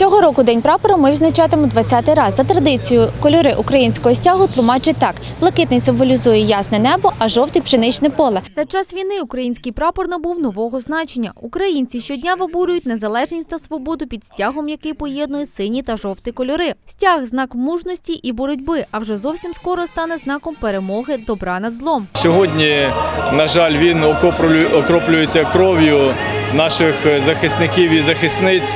Цього року День прапору ми відзначатимемо 20-й раз. За традицією, кольори українського стягу тлумачать так: блакитний символізує ясне небо, а жовтий пшеничне поле. За час війни український прапор набув нового значення. Українці щодня виборюють незалежність та свободу під стягом, який поєднує сині та жовті кольори. Стяг знак мужності і боротьби, а вже зовсім скоро стане знаком перемоги добра над злом. Сьогодні, на жаль, він окроплю- окроплюється кров'ю наших захисників і захисниць.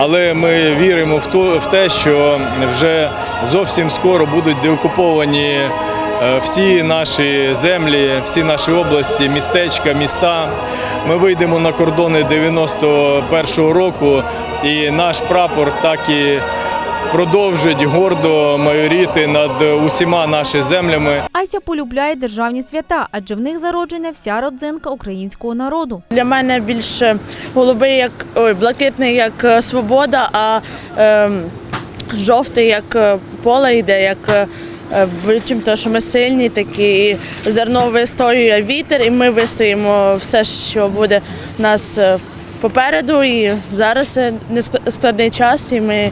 Але ми віримо в ту в те, що вже зовсім скоро будуть деокуповані е, всі наші землі, всі наші області, містечка, міста. Ми вийдемо на кордони 91-го року, і наш прапор так і продовжить гордо майоріти над усіма нашими землями. Ася полюбляє державні свята, адже в них зароджена вся родзинка українського народу. Для мене більше голубий, як ой, блакитний, як е, свобода, а ем, жовтий як е, поле йде, як е, чим то, що ми сильні, такі і зерно вистоює вітер, і ми вистоїмо все, що буде в нас е, попереду. І зараз е, не складний час, і ми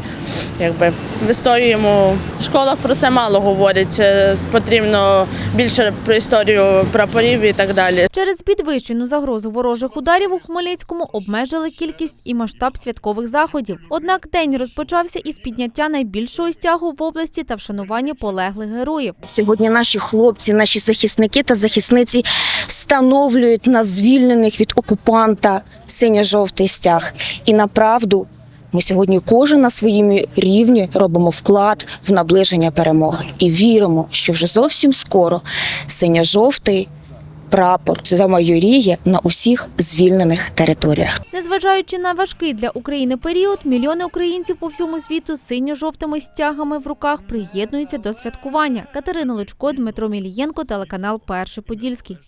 якби вистоюємо. В школах про це мало говорять. е, Потрібно більше про історію прапорів і так далі. Через підвищену загрозу ворожих ударів у Хмельницькому обмежили кількість і масштаб святкових заходів. Однак день розпочався із підняття найбільшого стягу в області та вшанування полеглих героїв. Сьогодні наші хлопці, наші захисники та захисниці встановлюють на звільнених від окупанта синьо-жовтий стяг. І направду ми сьогодні кожен на своєму рівні робимо вклад в наближення перемоги і віримо, що вже зовсім скоро синьо-жовтий прапор замайоріє на усіх звільнених територіях. Незважаючи на важкий для України період, мільйони українців по всьому світу з синьо-жовтими стягами в руках приєднуються до святкування. Катерина Лучко, Дмитро Мілієнко, телеканал Перший Подільський.